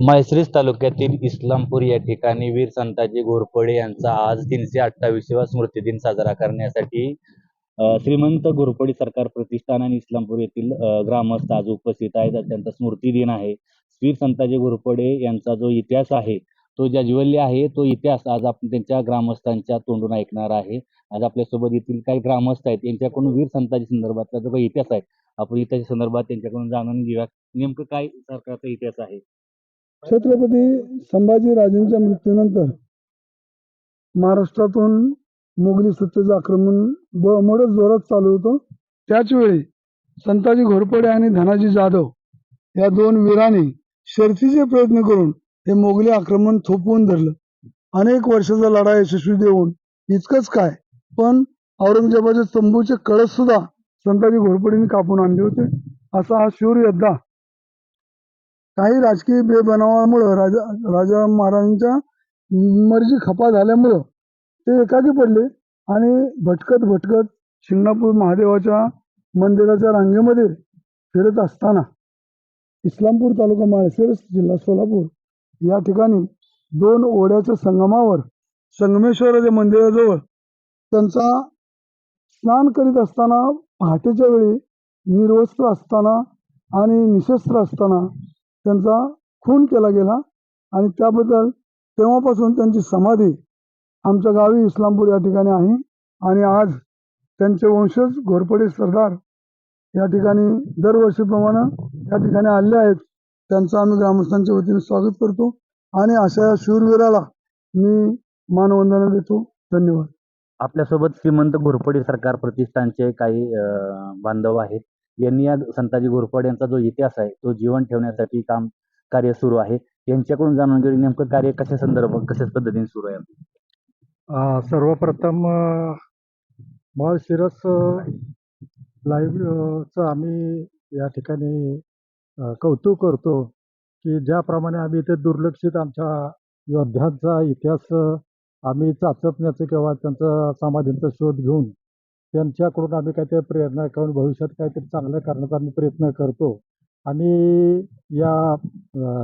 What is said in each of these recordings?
म्हैसरीस तालुक्यातील इस्लामपूर या ठिकाणी वीर संताजी घोरपडे यांचा आज तीनशे अठ्ठावीसवा स्मृतिदिन साजरा करण्यासाठी श्रीमंत घोरपडे सरकार प्रतिष्ठान आणि इस्लामपूर येथील ग्रामस्थ आज उपस्थित आहेत. त्यांचा स्मृतिदिन आहे. वीर संताजी घोरपडे यांचा जो इतिहास आहे तो ज्वल्य आहे तो इतिहास आज आपण त्यांच्या ग्रामस्थांच्या तोंडून ऐकणार आहे. आज आपल्यासोबत येथील काही ग्रामस्थ आहेत यांच्याकडून वीर संताजी संदर्भातला जो काही इतिहास आहे आपण इतिहास संदर्भात त्यांच्याकडून जाणून घेऊया. नेमकं काय सरकारचा इतिहास आहे? छत्रपती संभाजीराजेंच्या मृत्यूनंतर महाराष्ट्रातून मोगली सत्तेचं आक्रमण ब मोठं जोरात चालू होतं. त्याचवेळी संताजी घोरपडे आणि धनाजी जाधव या दोन वीरांनी शर्थीचे प्रयत्न करून हे मोगली आक्रमण थोपवून धरलं. अनेक वर्षाचा लढा यशस्वी देऊन इतकंच काय पण औरंगजेबाचे तंबूचे कळस सुद्धा संताजी घोरपडेंनी कापून आणले होते. असा हा शूर योद्धा काही राजकीय बेबनावामुळं राजा राजा महाराजांच्या मर्जी खपा झाल्यामुळं ते एकाकी पडले आणि भटकत भटकत शिंगणापूर महादेवाच्या मंदिराच्या रांगेमध्ये फिरत असताना इस्लामपूर तालुका माळशिरस जिल्हा सोलापूर या ठिकाणी दोन ओढ्याच्या संगमावर संगमेश्वराच्या मंदिराजवळ त्यांचा स्नान करीत असताना पहाटेच्या वेळी निर्वस्त्र असताना आणि निशस्त्र असताना त्यांचा खून केला गेला आणि त्याबद्दल तेव्हापासून त्यांची समाधी आमच्या गावी इस्लामपूर या ठिकाणी आहे. आणि आज त्यांचे वंशज घोरपडे सरदार या ठिकाणी दरवर्षीप्रमाणे या ठिकाणी आले आहेत. त्यांचं आम्ही ग्रामस्थांच्या वतीने स्वागत करतो आणि अशा शूरवीराला मी मानवंदना देतो. धन्यवाद. आपल्यासोबत श्रीमंत घोरपडे सरकार प्रतिष्ठानचे काही बांधव आहेत. यांनी या संताजी घोरपड यांचा जो इतिहास आहे तो जीवन ठेवण्यासाठी काम कार्य सुरू आहे. यांच्याकडून जाणून घेऊन नेमकं कार्य कशा संदर्भ कशाच पद्धतीने सुरू आहे? सर्वप्रथम अ, माळशिरस लाईव्हचं आम्ही या ठिकाणी कौतुक करतो की ज्याप्रमाणे आम्ही इथे दुर्लक्षित आमच्या योद्ध्यांचा इतिहास आम्ही चाचपण्याचं किंवा त्यांचा समाधींचा शोध घेऊन त्यांच्याकडून आम्ही काहीतरी प्रेरणा करून भविष्यात काहीतरी चांगलं करण्याचा आम्ही प्रयत्न करतो. आणि या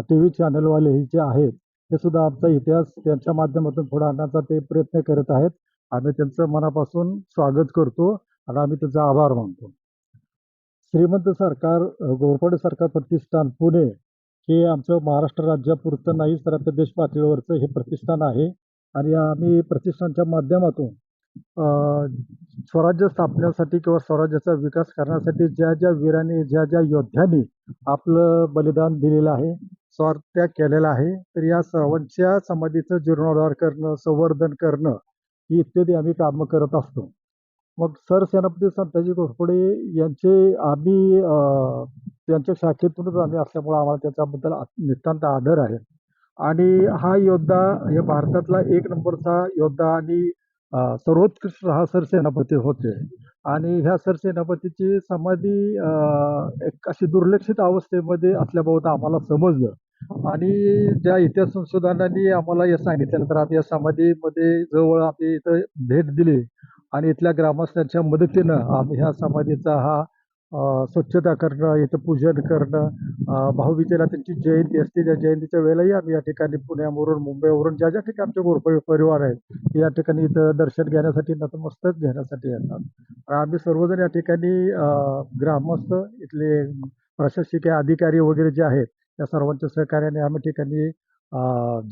टी व्ही चॅनलवाले हे जे आहेत ते सुद्धा आमचा इतिहास त्यांच्या माध्यमातून पुढे आणण्याचा ते प्रयत्न करत आहेत. आम्ही त्यांचं मनापासून स्वागत करतो आणि आम्ही त्यांचा आभार मानतो. श्रीमंत सरकार गोरपडे सरकार प्रतिष्ठान पुणे हे आमचं महाराष्ट्र राज्यापुरतं नाही तर आपल्या देश पातळीवरचं हे प्रतिष्ठान आहे. आणि आम्ही प्रतिष्ठानच्या माध्यमातून स्वराज्य स्थापण्यासाठी किंवा स्वराज्याचा विकास करण्यासाठी ज्या ज्या वीरांनी ज्या ज्या योद्ध्यांनी आपलं बलिदान दिलेलं आहे स्वार्थत्याग केलेला आहे तर या सर्वांच्या समाधीचं जीर्णोद्धार करणं संवर्धन करणं ही इत्यादी आम्ही कामं करत असतो. मग सरसेनापती संताजी घोरपडे यांचे आम्ही त्यांच्या शाखेतूनच आम्ही असल्यामुळं आम्हाला त्याच्याबद्दल नितांत आदर आहे. आणि हा योद्धा हे भारतातला एक नंबरचा योद्धा आणि सर्वोत्कृष्ट हा सरसेनापती होते. आणि ह्या सरसेनापतीची समाधी एक अशी दुर्लक्षित अवस्थेमध्ये असल्याबाबत आम्हाला समजलं. आणि ज्या इतिहास संशोधनाने आम्हाला हे सांगितल्यानंतर आम्ही या समाधीमध्ये जवळ आम्ही इथं भेट दिली. आणि इथल्या ग्रामस्थांच्या मदतीनं आम्ही ह्या समाधीचा हा स्वच्छता करणं इथं पूजन करणं भाऊबीजेला त्यांची जयंती असते. त्या जयंतीच्या वेळेलाही आम्ही या ठिकाणी पुण्यावरून मुंबईवरून ज्या ज्या ठिकाणी आमचे घोरपडे परिवार आहेत या ठिकाणी इथं दर्शन घेण्यासाठी नतमस्तक घेण्यासाठी येतात. आम्ही सर्वजण या ठिकाणी ग्रामस्थ इथले प्रशासकीय अधिकारी वगैरे जे आहेत त्या सर्वांच्या सहकार्याने आम्ही ठिकाणी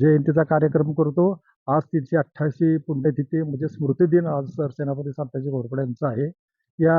जयंतीचा कार्यक्रम करतो. आज तीनशे अठ्ठ्याऐंशी पुण्यतिथी म्हणजे स्मृतिदिन आज सरसेनापती संताजी घोरपड्यांचा आहे. या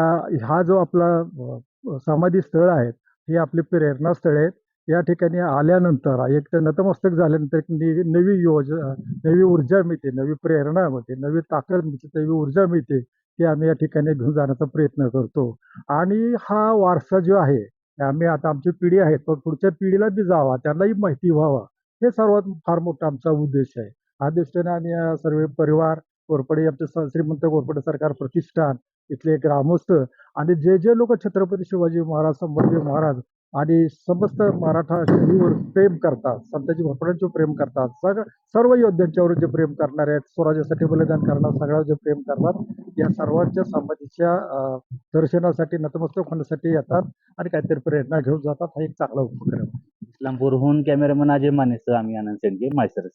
हा जो आपला समाधी स्थळ आहेत हे आपली प्रेरणास्थळ आहेत. या ठिकाणी आल्यानंतर एक तर नतमस्तक झाल्यानंतर एक नवी योजना योज नवी ऊर्जा मिळते नवी प्रेरणा मिळते नवी ताकद मिळते नवी ऊर्जा मिळते ती आम्ही या ठिकाणी घेऊन जाण्याचा प्रयत्न करतो. आणि हा वारसा जो आहे आम्ही आता आमची पिढी आहे पण पुढच्या पिढीला बी जावा त्यांनाही माहिती व्हावा हे सर्वात फार मोठा आमचा उद्देश आहे. हा दृष्टीने आम्ही सर्व परिवार कोरपडे आमचे श्रीमंत कोरपडे सरकार प्रतिष्ठान इथले ग्रामस्थ आणि जे जे लोक छत्रपती शिवाजी महाराज संभाजी महाराज आणि समस्त मराठा शैलीवर प्रेम करतात संताजी घोरपड्यांचे प्रेम करतात सग सर्व योद्ध्यांच्यावर जे प्रेम करणारे आहेत स्वराज्यासाठी बलिदान करणार सगळ्यावर जे प्रेम करतात या सर्वांच्या समाधीच्या दर्शनासाठी नतमस्तक होण्यासाठी येतात आणि काहीतरी प्रेरणा घेऊन जातात हा एक चांगला उपक्रम इस्लामपूरहून कॅमेरामन अजय मानेसह आम्ही आनंद सेंडके मायसरस.